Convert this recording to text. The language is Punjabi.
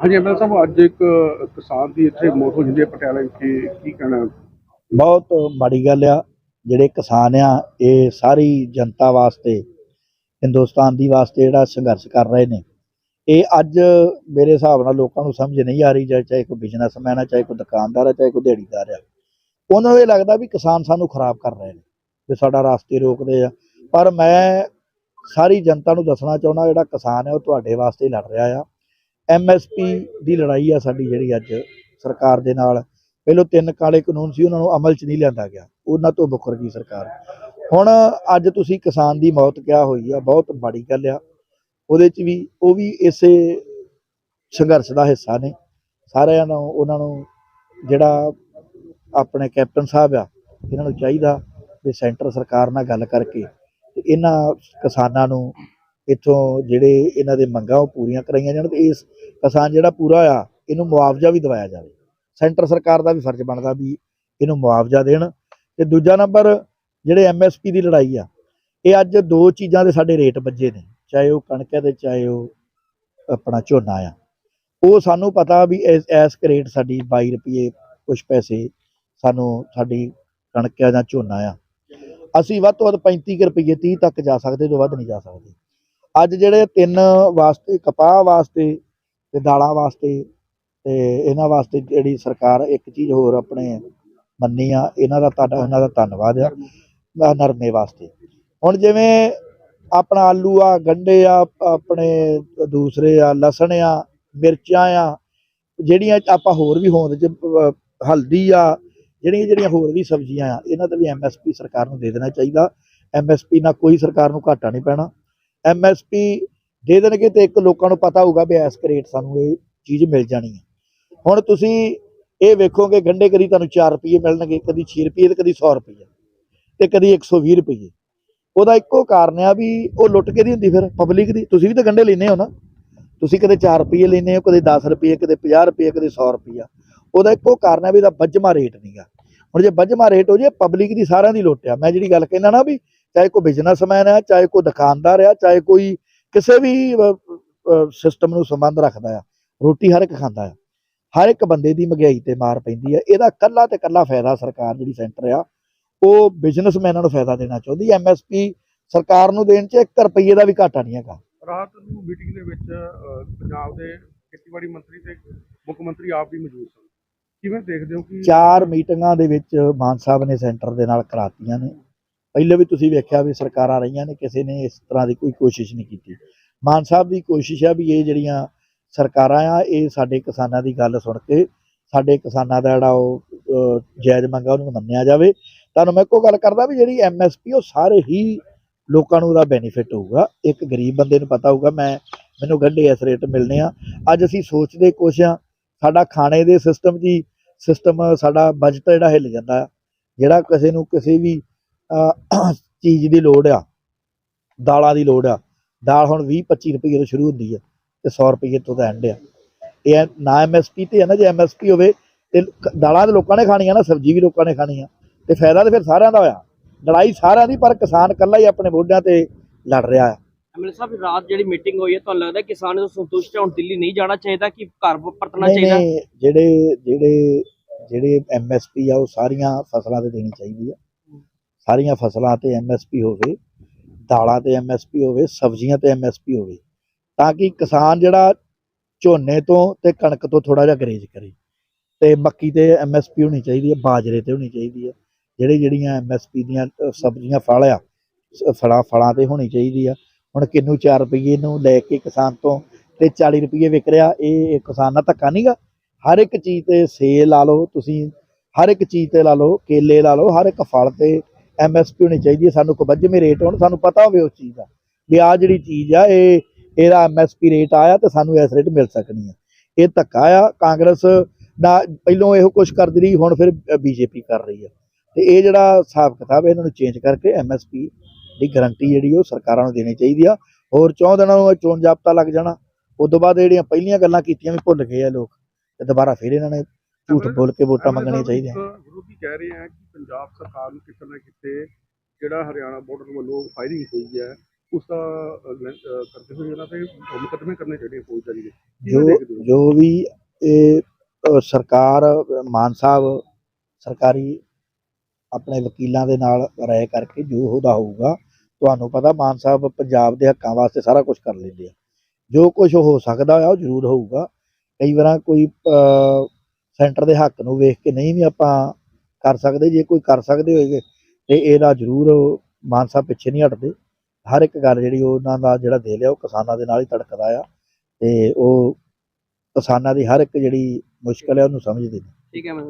ਹਾਂਜੀ ਐਮਐਲ ਸਾਹਿਬ, ਅੱਜ ਇੱਕ ਕਿਸਾਨ ਦੀ ਇੱਥੇ ਮੌਤ ਹੋ ਜਾਂਦੀ ਹੈ ਪਟਿਆਲੇ ਵਿਖੇ ਕੀ ਕਹਿਣਾ? ਬਹੁਤ ਮਾੜੀ ਗੱਲ ਆ। ਜਿਹੜੇ ਕਿਸਾਨ ਆ, ਇਹ ਸਾਰੀ ਜਨਤਾ ਵਾਸਤੇ, ਹਿੰਦੁਸਤਾਨ ਦੀ ਵਾਸਤੇ ਜਿਹੜਾ ਸੰਘਰਸ਼ ਕਰ ਰਹੇ ਨੇ। ਇਹ ਅੱਜ ਮੇਰੇ ਹਿਸਾਬ ਨਾਲ ਲੋਕਾਂ ਨੂੰ ਸਮਝ ਨਹੀਂ ਆ ਰਹੀ, ਜਾਂ ਚਾਹੇ ਕੋਈ ਬਿਜ਼ਨਸਮੈਨ ਆ, ਚਾਹੇ ਕੋਈ ਦੁਕਾਨਦਾਰ ਆ, ਚਾਹੇ ਕੋਈ ਦਿਹਾੜੀਦਾਰ ਆ। ਉਹਨਾਂ ਨੂੰ ਇਹ ਲੱਗਦਾ ਵੀ ਕਿਸਾਨ ਸਾਨੂੰ ਖਰਾਬ ਕਰ ਰਹੇ ਨੇ, ਵੀ ਸਾਡਾ ਰਾਸਤੇ ਰੋਕਦੇ ਆ। ਪਰ ਮੈਂ ਸਾਰੀ ਜਨਤਾ ਨੂੰ ਦੱਸਣਾ ਚਾਹੁੰਦਾ, ਜਿਹੜਾ ਕਿਸਾਨ ਹੈ ਉਹ ਤੁਹਾਡੇ ਵਾਸਤੇ ਲੜ ਰਿਹਾ ਆ। ਐਮਐਸਪੀ ਦੀ ਲੜਾਈ ਆ ਸਾਡੀ ਜਿਹੜੀ ਅੱਜ ਸਰਕਾਰ ਦੇ ਨਾਲ। ਪਹਿਲਾਂ ਤਿੰਨ ਕਾਲੇ ਕਾਨੂੰਨ ਸੀ, ਉਹਨਾਂ ਨੂੰ ਅਮਲ 'ਚ ਨਹੀਂ ਲਿਆਂਦਾ ਗਿਆ। ਉਹਨਾਂ ਤੋਂ ਬੁਖਰ ਗਈ ਸਰਕਾਰ। ਹੁਣ ਅੱਜ ਤੁਸੀਂ ਕਿਸਾਨ ਦੀ ਮੌਤ ਕਿਹਾ ਹੋਈ ਆ, ਬਹੁਤ ਮਾੜੀ ਗੱਲ ਆ। ਉਹਦੇ 'ਚ ਵੀ, ਉਹ ਵੀ ਇਸੇ ਸੰਘਰਸ਼ ਦਾ ਹਿੱਸਾ ਨੇ। ਸਾਰਿਆਂ ਨੂੰ, ਉਹਨਾਂ ਨੂੰ ਜਿਹੜਾ ਆਪਣੇ ਕੈਪਟਨ ਸਾਹਿਬ ਆ, ਇਹਨਾਂ ਨੂੰ ਚਾਹੀਦਾ ਵੀ ਸੈਂਟਰ ਸਰਕਾਰ ਨਾਲ ਗੱਲ ਕਰਕੇ ਇਹਨਾਂ ਕਿਸਾਨਾਂ ਨੂੰ ਇੱਥੋਂ ਜਿਹੜੇ ਇਹਨਾਂ ਦੇ ਮੰਗਾਂ ਉਹ ਪੂਰੀਆਂ ਕਰਾਈਆਂ ਜਾਣ ਤੇ ਇਸ ਕਿਸਾਨ ਜਿਹੜਾ ਪੂਰਾ ਆ, ਇਹਨੂੰ ਮੁਆਵਜ਼ਾ ਵੀ ਦਿਵਾਇਆ ਜਾਵੇ। ਸੈਂਟਰ ਸਰਕਾਰ ਦਾ ਵੀ ਫਰਜ਼ ਬਣਦਾ ਵੀ ਇਹਨੂੰ ਮੁਆਵਜ਼ਾ ਦੇਣ। ਤੇ ਦੂਜਾ ਨੰਬਰ, ਜਿਹੜੇ ਐਮਐਸਪੀ ਦੀ ਲੜਾਈ ਆ, ਇਹ ਅੱਜ ਦੋ ਚੀਜ਼ਾਂ ਦੇ ਸਾਡੇ ਰੇਟ ਵੱਜੇ ਨੇ, ਚਾਹੇ ਉਹ ਕਣਕ ਹੈ ਤੇ ਚਾਹੇ ਉਹ ਆਪਣਾ ਝੋਨਾ ਆ। ਉਹ ਸਾਨੂੰ ਪਤਾ ਵੀ ਇਸ ਇਸ ਰੇਟ ਸਾਡੀ 22 ਰੁਪਏ ਕੁਝ ਪੈਸੇ ਸਾਨੂੰ ਸਾਡੀ ਕਣਕ ਆ ਜਾਂ ਝੋਨਾ ਆ। ਅਸੀਂ ਵੱਧ ਤੋਂ ਵੱਧ 35 ਕੁ ਰੁਪਏ 30 ਤੱਕ ਜਾ ਸਕਦੇ, ਤੋਂ ਵੱਧ ਨਹੀਂ ਜਾ ਸਕਦੇ। ਅੱਜ ਜਿਹੜੇ ਤਿੰਨ ਵਾਸਤੇ, ਕਪਾਹ ਵਾਸਤੇ ਤੇ ਦਾਲਾਂ ਵਾਸਤੇ ਤੇ ਇਹਨਾਂ ਵਾਸਤੇ ਜਿਹੜੀ ਸਰਕਾਰ ਇੱਕ ਚੀਜ਼ ਹੋਰ ਆਪਣੇ ਮੰਨੀ ਆ, ਇਹਨਾਂ ਦਾ ਤੁਹਾਡਾ, ਇਹਨਾਂ ਦਾ ਧੰਨਵਾਦ ਆ ਨਰਮੇ ਵਾਸਤੇ। ਹੁਣ ਜਿਵੇਂ ਆਪਣਾ ਆਲੂ ਆ, ਗੰਡੇ ਆ, ਆਪਣੇ ਦੂਸਰੇ ਆ, ਲਸਣ ਆ, ਮਿਰਚਾਂ ਆ, ਜਿਹੜੀਆਂ ਆਪਾਂ ਹੋਰ ਵੀ ਹੋਂਦ ਚ ਹਲਦੀ ਆ, ਜਿਹੜੀਆਂ ਜਿਹੜੀਆਂ ਹੋਰ ਵੀ ਸਬਜ਼ੀਆਂ ਆ, ਇਹਨਾਂ ਤੇ ਵੀ ਐਮਐਸਪੀ ਸਰਕਾਰ ਨੂੰ ਦੇ ਦੇਣਾ ਚਾਹੀਦਾ। ਐਮਐਸਪੀ ਨਾਲ ਕੋਈ ਸਰਕਾਰ ਨੂੰ ਘਾਟਾ ਨਹੀਂ ਪੈਣਾ। ਐਮਐਸਪੀ ਦੇ ਦੇਣਗੇ ਤੇ ਇੱਕ ਲੋਕਾਂ ਨੂੰ ਪਤਾ ਹੋਊਗਾ ਵੀ ਇਸ ਰੇਟ ਸਾਨੂੰ ਇਹ ਚੀਜ਼ ਮਿਲ ਜਾਣੀ ਹੈ। ਹੁਣ ਤੁਸੀਂ ਇਹ ਵੇਖੋਗੇ ਗੰਡੇ ਕਦੀ ਤੁਹਾਨੂੰ 4 ਰੁਪਏ ਮਿਲਣਗੇ, ਕਦੀ 6 ਰੁਪਏ ਤੇ ਕਦੀ 100 ਰੁਪਏ ਤੇ ਕਦੀ 120 ਰੁਪਏ ਉਹਦਾ ਇੱਕੋ ਕਾਰਨ ਆ ਵੀ ਉਹ ਲੁੱਟ ਕੇ ਦੀ ਹੁੰਦੀ ਫਿਰ ਪਬਲਿਕ ਦੀ। ਤੁਸੀਂ ਵੀ ਤਾਂ ਗੰਡੇ ਲੈਨੇ ਹੋ ਨਾ। ਤੁਸੀਂ ਕਦੇ 4 ਰੁਪਏ ਲੈਨੇ ਹੋ, ਕਦੇ 10 ਰੁਪਏ ਕਦੇ 50 ਰੁਪਏ ਕਦੇ 100 ਰੁਪਿਆ ਉਹਦਾ ਇੱਕੋ ਕਾਰਨ ਆ ਵੀ ਇਹਦਾ ਵੱਜਮਾ ਰੇਟ ਨਹੀਂਗਾ ਹੁਣ ਜੇ ਵੱਜਮਾ ਰੇਟ ਹੋ ਜੇ ਪਬਲਿਕ ਦੀ ਸਾਰਿਆਂ ਦੀ ਲੁੱਟ ਆ। ਮੈਂ ਜਿਹੜੀ ਗੱਲ ਕਹਿੰਦਾ ਨਾ ਵੀ ਚਾਹੇ ਕੋਈ ਬਿਜ਼ਨਸਮੈਨ ਆ ਚਾਹੇ ਕੋਈ ਦੁਕਾਨਦਾਰ ਆ ਚਾਹੇ ਕੋਈ ਕਿਸੇ ਵੀ ਸਿਸਟਮ ਨੂੰ ਸੰਬੰਧ ਰੱਖਦਾ ਆ ਰੋਟੀ ਹਰ ਇੱਕ ਖਾਂਦਾ ਆ। ਹਰ ਇੱਕ ਬੰਦੇ ਦੀ ਮਹਿੰਗਾਈ ਤੇ ਮਾਰ ਪੈਂਦੀ ਆ। ਇਹਦਾ ਕੱਲਾ ਤੇ ਕੱਲਾ ਫਾਇਦਾ ਸਰਕਾਰ ਜਿਹੜੀ ਸੈਂਟਰ ਆ ਉਹ ਬਿਜ਼ਨਸਮੈਨਾਂ ਨੂੰ ਫਾਇਦਾ ਦੇਣਾ ਚਾਹੁੰਦੀ। ਐਮਐਸਪੀ ਸਰਕਾਰ ਨੂੰ ਦੇਣ 'ਚ 1 ਰੁਪਏ ਦਾ ਵੀ ਘਾਟਾ ਨਹੀਂ ਹੈਗਾ। ਰਾਤ ਨੂੰ ਮੀਟਿੰਗ ਦੇ ਵਿੱਚ ਪੰਜਾਬ ਦੇ ਖੇਤੀਬਾੜੀ ਮੰਤਰੀ ਤੇ ਮੁੱਖ ਮੰਤਰੀ ਆਪ ਵੀ ਮੌਜੂਦ ਸਨ। ਕਿਵੇਂ ਦੇਖਦੇ ਹੋ ਕਿ ਚਾਰ ਮੀਟਿੰਗਾਂ ਦੇ ਵਿੱਚ ਮਾਨ ਸਾਹਿਬ ਨੇ ਸੈਂਟਰ ਦੇ ਨਾਲ ਕਰਾਤੀਆਂ ਨੇ। ਪਹਿਲੇ ਵੀ ਤੁਸੀਂ ਵੇਖਿਆ ਵੀ ਸਰਕਾਰਾਂ ਰਹੀਆਂ ਨੇ ਕਿਸੇ ਨੇ ਇਸ ਤਰ੍ਹਾਂ ਦੀ ਕੋਈ ਕੋਸ਼ਿਸ਼ ਨਹੀਂ ਕੀਤੀ। ਮਾਨ ਸਾਹਿਬ ਦੀ ਕੋਸ਼ਿਸ਼ ਆ ਵੀ ਇਹ ਜਿਹੜੀਆਂ ਸਰਕਾਰਾਂ ਆ ਇਹ ਸਾਡੇ ਕਿਸਾਨਾਂ ਦੀ ਗੱਲ ਸੁਣ ਕੇ ਸਾਡੇ ਕਿਸਾਨਾਂ ਦਾ ਜਿਹੜਾ ਉਹ ਅਹ, ਜਾਇਜ਼ ਮੰਗਾ ਉਹਨੂੰ ਮੰਨਿਆ ਜਾਵੇ। ਤੁਹਾਨੂੰ ਮੈਂ ਇੱਕੋ ਗੱਲ ਕਰਦਾ ਵੀ ਜਿਹੜੀ ਐਮਐਸਪੀ ਉਹ ਸਾਰੇ ਹੀ ਲੋਕਾਂ ਨੂੰ ਉਹਦਾ ਬੈਨੀਫਿਟ ਹੋਊਗਾ। ਇੱਕ ਗਰੀਬ ਬੰਦੇ ਨੂੰ ਪਤਾ ਹੋਊਗਾ ਮੈਂ ਮੈਨੂੰ ਗੰਢੇ ਇਸ ਰੇਟ ਮਿਲਨੇ ਆ। ਅੱਜ ਅਸੀਂ ਸੋਚਦੇ ਕੁਛ ਆ ਸਾਡਾ ਖਾਣੇ ਦੇ ਸਿਸਟਮ ਜੀ ਸਿਸਟਮ ਸਾਡਾ ਬਜਟ ਜਿਹੜਾ ਹਿੱਲ ਜਾਂਦਾ। ਜਿਹੜਾ ਕਿਸੇ ਨੂੰ ਕਿਸੇ ਵੀ ਚੀਜ਼ ਦੀ ਲੋੜ ਆ ਦਾਲਾਂ ਦੀ ਲੋੜ ਆ। ਦਾਲ ਹੁਣ 20 25 ਰੁਪਏ ਤੋਂ ਸ਼ੁਰੂ ਹੁੰਦੀ ਆ ਤੇ 100 ਰੁਪਏ ਤੋਂ ਤਾਂ ਐਂਡ ਆ। ਇਹ ਨਾ ਐਮਐਸਪੀ ਤੇ ਹੈ ਨਾ ਜੇ ਐਮਐਸਪੀ ਹੋਵੇ ਤੇ ਦਾਲਾਂ ਤੇ ਲੋਕਾਂ ਨੇ ਖਾਣੀਆਂ ਨਾ ਸਬਜ਼ੀ ਵੀ ਲੋਕਾਂ ਨੇ ਖਾਣੀ ਆ ਤੇ ਫਾਇਦਾ ਤੇ ਫਿਰ ਸਾਰਿਆਂ ਦਾ ਹੋਇਆ। ਲੜਾਈ ਸਾਰਿਆਂ ਦੀ ਪਰ ਕਿਸਾਨ ਇਕੱਲਾ ਹੀ ਆਪਣੇ ਮੋਢਿਆਂ ਤੇ ਲੜ ਰਿਹਾ ਆ। ਐਮਐਲਏ ਸਾਹਿਬ ਰਾਤ ਜਿਹੜੀ ਮੀਟਿੰਗ ਹੋਈ ਹੈ ਤੁਹਾਨੂੰ ਲੱਗਦਾ ਕਿਸਾਨ ਨੂੰ ਸੰਤੁਸ਼ਟ ਹੈ ਹੁਣ ਦਿੱਲੀ ਨਹੀਂ ਜਾਣਾ ਚਾਹੀਦਾ ਕਿ ਘਰ ਪਰਤਣਾ ਚਾਹੀਦਾ? ਜਿਹੜੇ ਜਿਹੜੇ ਜਿਹੜੇ ਐਮਐਸਪੀ ਆ ਉਹ ਸਾਰੀਆਂ ਫਸਲਾਂ ਤੇ ਦੇਣੀ ਚਾਹੀਦੀ ਆ। ਸਾਰੀਆਂ ਫਸਲਾਂ ਤੇ ਐਮਐਸਪੀ ਹੋਵੇ, ਦਾਲਾਂ ਤੇ ਐਮਐਸਪੀ ਹੋਵੇ, ਸਬਜ਼ੀਆਂ ਤੇ ਐਮਐਸਪੀ ਹੋਵੇ, ਤਾਂ ਕਿ ਕਿਸਾਨ ਜਿਹੜਾ ਝੋਨੇ ਤੋਂ ਤੇ ਕਣਕ ਤੋਂ ਥੋੜਾ ਜਿਹਾ ਗਰੇਜ ਕਰੇ। ਤੇ ਮੱਕੀ ਤੇ ਐਮਐਸਪੀ ਹੋਣੀ ਚਾਹੀਦੀ ਹੈ, ਬਾਜਰੇ ਤੇ ਹੋਣੀ ਚਾਹੀਦੀ ਹੈ, ਜਿਹੜੇ ਜਿਹੜੀਆਂ ਐਮਐਸਪੀ ਦੀਆਂ ਸਬਜ਼ੀਆਂ, ਫਲ ਆ ਫਲਾਂ ਫਲਾਂ ਤੇ ਹੋਣੀ ਚਾਹੀਦੀ ਆ। ਹੁਣ ਕਿੰਨੂ 4 ਰੁਪਏ ਨੂੰ ਲੈ ਕੇ ਕਿਸਾਨ ਤੋਂ ਤੇ 40 ਰੁਪਏ ਵਿਕ ਰਿਹਾ, ਇਹ ਇਹ ਕਿਸਾਨ ਨਾਲ ਧੱਕਾ ਨਹੀਂਗਾ ਹਰ ਇੱਕ ਚੀਜ਼ ਤੇ ਸੇਲ ਲਾ ਲਓ ਤੁਸੀਂ, ਹਰ ਇੱਕ ਚੀਜ਼ ਤੇ ਲਾ ਲਓ, ਕੇਲੇ ਲਾ ਲਓ, ਹਰ ਇੱਕ ਫਲ ਤੇ ਐਮਐਸਪੀ ਹੋਣੀ ਚਾਹੀਦੀ ਹੈ, ਸਾਨੂੰ ਕੁਬੱਜਵੇਂ ਰੇਟ ਹੋਣ ਸਾਨੂੰ ਪਤਾ ਹੋਵੇ ਉਸ ਚੀਜ਼ ਦਾ, ਵੀ ਆ ਜਿਹੜੀ ਚੀਜ਼ ਆ, ਇਹ, ਇਹਦਾ ਐਮਐਸਪੀ ਰੇਟ ਆਇਆ ਤੇ ਸਾਨੂੰ ਇਸ ਰੇਟ ਮਿਲ ਸਕਣੀ ਹੈ ਇਹ ਧੱਕਾ ਆ, ਕਾਂਗਰਸ ਦਾ ਪਹਿਲੋਂ ਇਹੋ ਕੁਝ ਕਰਦੀ ਰਹੀ, ਹੁਣ ਫਿਰ ਬੀਜੇਪੀ ਕਰ ਰਹੀ ਆ। ਤੇ ਇਹ ਜਿਹੜਾ ਹਿਸਾਬ ਕਿਤਾਬ ਇਹਨਾਂ ਨੂੰ ਚੇਂਜ ਕਰਕੇ ਐਮਐਸਪੀ ਦੀ ਗਾਰੰਟੀ ਜਿਹੜੀ ਉਹ ਸਰਕਾਰਾਂ ਨੂੰ ਦੇਣੀ ਚਾਹੀਦੀ ਆ। ਹੋਰ ਚੌਂ ਦਿਨਾਂ ਨੂੰ ਚੋਣ ਜਾਬਤਾ ਲੱਗ ਜਾਣਾ। ਉਸ ਤੋਂ ਬਾਅਦ ਜਿਹੜੀਆਂ ਪਹਿਲੀਆਂ ਗੱਲਾਂ ਕੀਤੀਆਂ ਵੀ ਭੁੱਲ ਗਏ ਆ ਲੋਕ, ਤੇ ਦੁਬਾਰਾ ਫਿਰ ਇਹਨਾਂ ਨੇ ਝੂਠ ਬੋਲ ਕੇ ਵੋਟਾਂ ਮੰਗਣੀਆਂ ਚਾਹੀਦੀਆਂ। ਇੱਕ ਵਿਰੋਧੀ ਕਹਿ ਰਹੇ ਆ ਕਿ ਪੰਜਾਬ ਸਰਕਾਰ ਨੂੰ ਕਿਤੇ ਨਾ ਕਿਤੇ ਜਿਹੜਾ ਹਰਿਆਣਾ ਬਾਰਡਰ ਵੱਲੋਂ ਫਾਇਰਿੰਗ ਹੋਈ ਹੈ ਉਸ ਦਾ ਕਰਦੇ ਹੋਏ ਉਹਨਾਂ ਤੇ ਮੁਕੱਦਮੇ ਕਰਨੇ ਚਾਹੀਦੇ ਫੌਜਦਾਰੀ ਦੇ ਜੋ? ਜੋ ਵੀ ਇਹ ਸਰਕਾਰ ਮਾਨ ਸਾਹਿਬ ਸਰਕਾਰੀ ਆਪਣੇ ਵਕੀਲਾਂ ਦੇ ਨਾਲ ਰਾਏ ਕਰਕੇ ਜੋ ਉਹਦਾ ਹੋਊਗਾ ਤੁਹਾਨੂੰ ਪਤਾ ਮਾਨ ਸਾਹਿਬ ਪੰਜਾਬ ਦੇ ਹੱਕਾਂ ਵਾਸਤੇ ਸਾਰਾ ਕੁਝ ਕਰ ਲੈਂਦੇ ਆ। ਜੋ ਕੁਝ ਹੋ ਸਕਦਾ ਆ ਉਹ ਜ਼ਰੂਰ ਹੋਊਗਾ। ਕਈ ਵਾਰਾਂ ਕੋਈ ਸੈਂਟਰ ਦੇ ਹੱਕ ਨੂੰ ਵੇਖ ਕੇ ਨਹੀਂ ਵੀ ਆਪਾਂ ਕਰ ਸਕਦੇ, ਜੇ ਕੋਈ ਕਰ ਸਕਦੇ ਹੋਏਗੇ, ਤੇ ਇਹਦਾ ਜ਼ਰੂਰ ਮਾਨਸਾ ਪਿੱਛੇ ਨਹੀਂ ਹਟਦੇ। ਹਰ ਇੱਕ ਗੱਲ ਜਿਹੜੀ ਉਹਨਾਂ ਦਾ ਜਿਹੜਾ ਦੇ ਲਿਆ ਉਹ ਕਿਸਾਨਾਂ ਦੇ ਨਾਲ ਹੀ ਧੜਕਦਾ ਆ, ਤੇ ਉਹ ਕਿਸਾਨਾਂ ਦੀ ਹਰ ਇੱਕ ਜਿਹੜੀ ਮੁਸ਼ਕਲ ਹੈ ਉਹਨੂੰ ਸਮਝਦੇ ਨੇ। ਠੀਕ ਹੈ ਮੈਂ